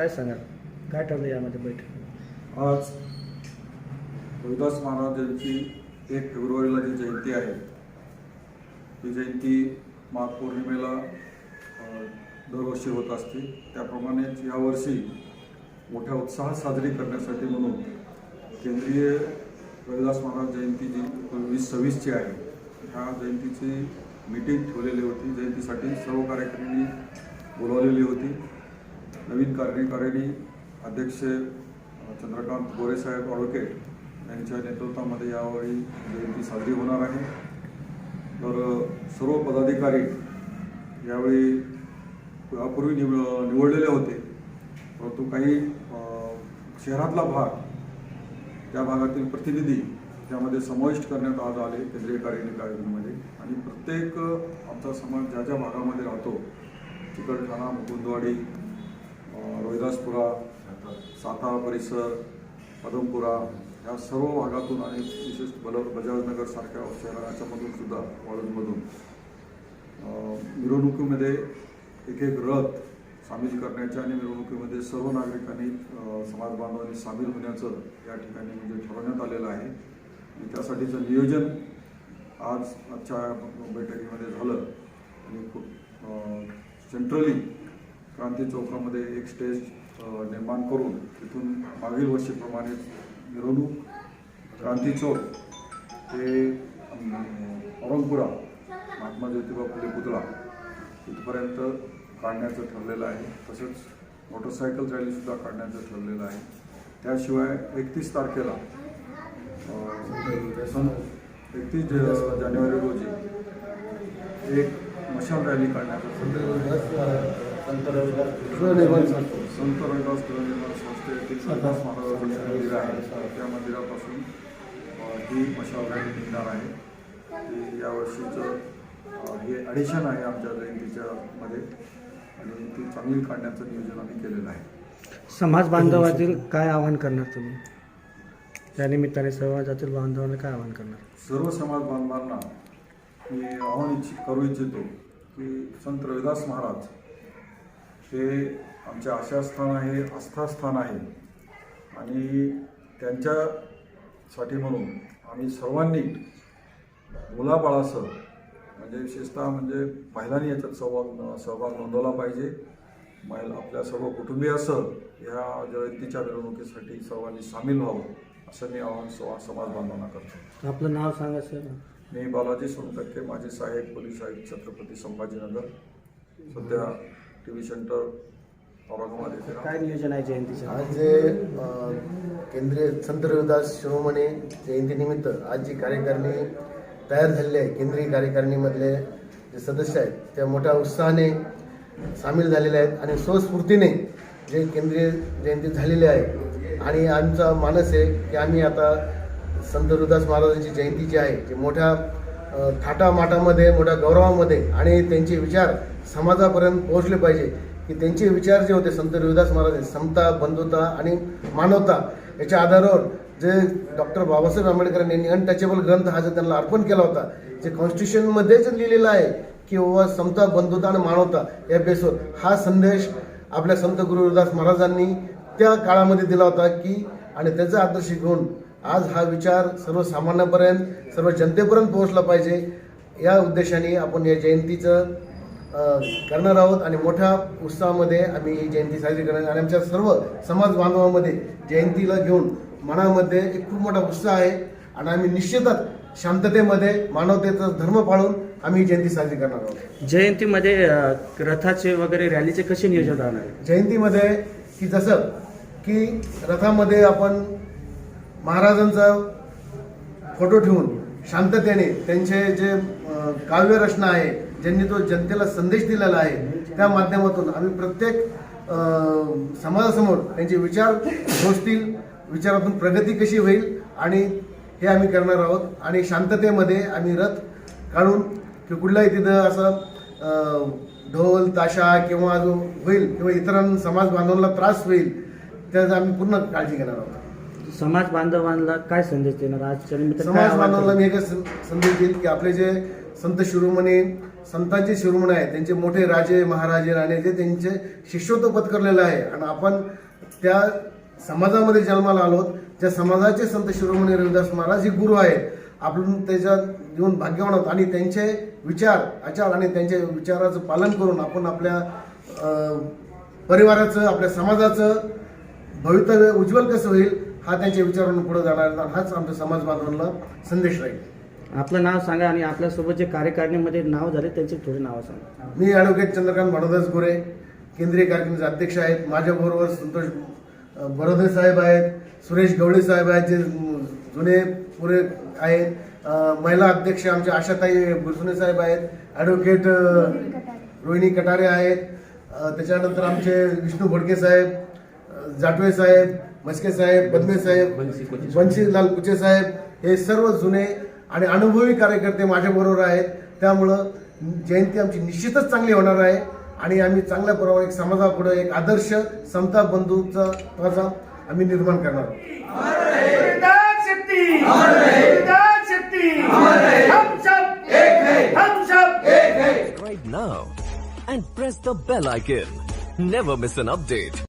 काय सांगाल? काय ठरलं यामध्ये बैठक? आज दुविदास महाराज यांची एक फेब्रुवारीला जी जयंती आहे ती जयंती माघ पौर्णिमेला अ, दरवर्षी होत असते. त्याप्रमाणेच यावर्षी मोठ्या उत्साहात साजरी करण्यासाठी म्हणून केंद्रीय रविदास महाराज जयंती जी वीस सव्वीसची आहे ह्या जयंतीची मीटिंग ठेवलेली होती. जयंतीसाठी सर्व कार्यकर्त्यांनी बोलावलेली होती. नवीन कार्यकारिणी अध्यक्ष चंद्रकांत गोरेसाहेब ॲडव्होकेट यांच्या नेतृत्वामध्ये यावेळी जयंती साजरी होणार आहे. तर सर्व पदाधिकारी यावेळी यापूर्वी निव निवडलेले होते. परंतु काही शहरातला भाग त्या भागातील प्रतिनिधी त्यामध्ये समाविष्ट करण्यात आज आले केंद्रीय कार्यकारी कार्यक्रमामध्ये. आणि प्रत्येक आमचा समाज ज्या ज्या भागामध्ये राहतो चिकलठाणा मुकुंदवाडी रोहिदासपुरा सातारा परिसर पदमपुरा या सर्व भागातून आणि विशेष बल बजाजनगर सारख्या शहराच्यामधून सुद्धा वाळूंमधून मिरवणुकीमध्ये एक एक रथ सामील करण्याच्या आणि मिरवणुकीमध्ये सर्व नागरिकांनी समाज बांधवांनी सामील होण्याचं या ठिकाणी म्हणजे ठरवण्यात आलेलं आहे. आणि त्यासाठीचं नियोजन आज आजच्या बैठकीमध्ये झालं. आणि खूप सेंट्रली क्रांती चौकामध्ये एक स्टेज निर्माण करून तिथून मागील वर्षीप्रमाणे मिरवणूक क्रांती चौक ते औरंगपुरा महात्मा ज्योतिबा फुले पुतळा तिथपर्यंत काढण्याचं ठरलेलं आहे. तसंच मोटरसायकल रॅलीसुद्धा काढण्याचं ठरलेलं आहे. त्याशिवाय एकतीस तारखेला एकतीस जानेवारी रोजी एक मशाल रॅली काढण्याचं ठरलेलं आहे. संत रविदास गृहनिर्माण संस्थेतील रविदास महाराजांचं मंदिर आहे त्या मंदिरापासून ही मशाल निघणार आहे ती यावर्षीचं हे ॲडिशन आहे आमच्या जयंतीच्या मध्ये आणि ती चांगली काढण्याचं नियोजन आम्ही केलेलं आहे समाज बांधवातील काय आवाहन करणार तुम्ही? त्या निमित्ताने समाजातील बांधवांना काय आवाहन करणार? सर्व समाज बांधवांना मी आव्हान इच्छित करू इच्छितो की संत रविदास महाराज हे आमचे आशास्थान आहे आस्थास्थान आहे. आणि त्यांच्यासाठी म्हणून आम्ही सर्वांनी मुलाबाळासह म्हणजे विशेषतः म्हणजे महिलांनी याच्यात सहभाग सहभाग नोंदवला पाहिजे. महिला आपल्या सर्व कुटुंबियासह या जयंतीच्या मिरवणुकीसाठी सर्वांनी सामील व्हावं असं मी आवाहन समाज बांधवांना करतो. आपलं नाव सांगा सर. मी बालाजी सोनटक्के माजी सहाय्यक पोलीस आयुक्त छत्रपती संभाजीनगर सध्या टी व्ही सेंटर औरंगाबाद येथे राहतो. काय नियोजन आहे जयंतीचं आज जे अ, केंद्रीय संत रविदास शिरोमणी जयंतीनिमित्त आज जी कार्यकारिणी तयार झालेली आहे केंद्रीय कार्यकारिणीमधले जे सदस्य आहेत त्या मोठ्या उत्साहाने सामील झालेले आहेत आणि स्वस्फूर्तीने जे केंद्रीय जयंती झालेली आहे आणि आमचा मानस आहे की आम्ही आता संत रविदास महाराजांची जयंती जी आहे ती मोठ्या अ, थाटामाटामध्ये मोठ्या गौरवामध्ये आणि त्यांचे विचार समाजापर्यंत पोहोचले पाहिजे की त्यांचे विचार जे होते संत रविदास महाराज समता बंधुता आणि मानवता याच्या आधारावर जे डॉक्टर बाबासाहेब आंबेडकर यांनी अनटचेबल ग्रंथ हा जो त्यांना अर्पण केला होता जे कॉन्स्टिट्यूशनमध्ये जे लिहिलेलं आहे की बाबा समता बंधुता आणि मानवता या बेसवर हा संदेश आपल्या संत गुरु रविदास महाराजांनी त्या काळामध्ये दिला होता की आणि त्याचा आदर्श घेऊन आज हा विचार सर्वसामान्यापर्यंत सर्व जनतेपर्यंत पोहोचला पाहिजे. या उद्देशाने आपण या जयंतीचं करणार आहोत आणि मोठ्या उत्साहामध्ये आम्ही ही जयंती साजरी करणार आणि आमच्या सर्व समाज बांधवांमध्ये जयंतीला घेऊन मनामध्ये एक खूप मोठा उत्साह आहे. आणि आम्ही निश्चितच शांततेमध्ये मानवतेचा धर्म पाळून आम्ही ही जयंती साजरी करणार आहोत. जयंतीमध्ये रथाचे वगैरे रॅलीचे कसे नियोजन राहणार? जयंतीमध्ये की जसं की रथामध्ये आपण महाराजांचा फोटो ठेवून शांततेने त्यांचे जे काव्य रचना आहे ज्यांनी तो जनतेला संदेश दिलेला आहे त्या माध्यमातून आम्ही प्रत्येक समाजासमोर त्यांचे विचार पोचतील विचारातून प्रगती कशी होईल आणि हे आम्ही करणार आहोत. आणि शांततेमध्ये आम्ही रथ काढून की कुठलाही तिथं असं ढोल ताशा किंवा जो होईल किंवा इतरां समाज बांधवांना त्रास होईल त्याचा आम्ही पूर्ण काळजी घेणार आहोत. समाज बांधवांना काय संदेश देणार? काय समाज बांधवांना? मी एकच संदेश देईल की आपले जे संत शिरोमणी संतांचे शिरोमणी आहेत. त्यांचे मोठे राजे महाराजे राणे जे त्यांचे शिष्यत्व पत्करलेलं आहे. आणि आपण त्या समाजामध्ये जन्माला आलो त्या समाजाचे संत शिरोमणी रविदास महाराज हे गुरु आहेत. आपण त्याच्यात येऊन भाग्यवान आहोत. आणि त्यांचे विचार आचार आणि त्यांच्या विचाराचं पालन करून आपण आपल्या परिवाराचं आपल्या समाजाचं भवितव्य उज्ज्वल कसं होईल हा त्यांच्या विचारांना पुढे जाणार. हाच आमच्या समाज बांधवांना संदेश राहील. आपलं नाव सांगा आणि आपल्यासोबत जे कार्यकारिणीमध्ये नाव झाले त्यांचे थोडे नावं सांगा. मी ॲडव्होकेट चंद्रकांत भानुदास गोरे केंद्रीय कार्यक्रमाचे अध्यक्ष आहेत. माझ्याबरोबर संतोष बरोदे साहेब आहेत सुरेश गवळे साहेब आहेत जे जुने पुरे आहेत. महिला अध्यक्ष आमच्या आशाताई बुरसुने साहेब आहेत. ॲडव्होकेट रोहिणी कटारे आहेत. त्याच्यानंतर आमचे विष्णू भडके साहेब जाटवे साहेब मस्के साहेब बदमे साहेब बन्सीलाल कुचे साहेब हे सर्व जुने आणि अनुभवी कार्यकर्ते माझ्याबरोबर आहेत त्यामुळं जयंती आमची निश्चितच चांगली होणार आहे आणि आम्ही चांगल्या प्रमाणे एक समाजापुढे एक आदर्श समता बंधूचा त्वाचा आम्ही निर्माण करणार आहोत विधान शक्ति विधान शक्ति हम सब एक है हम सब right now and press the bell icon. Never miss an update.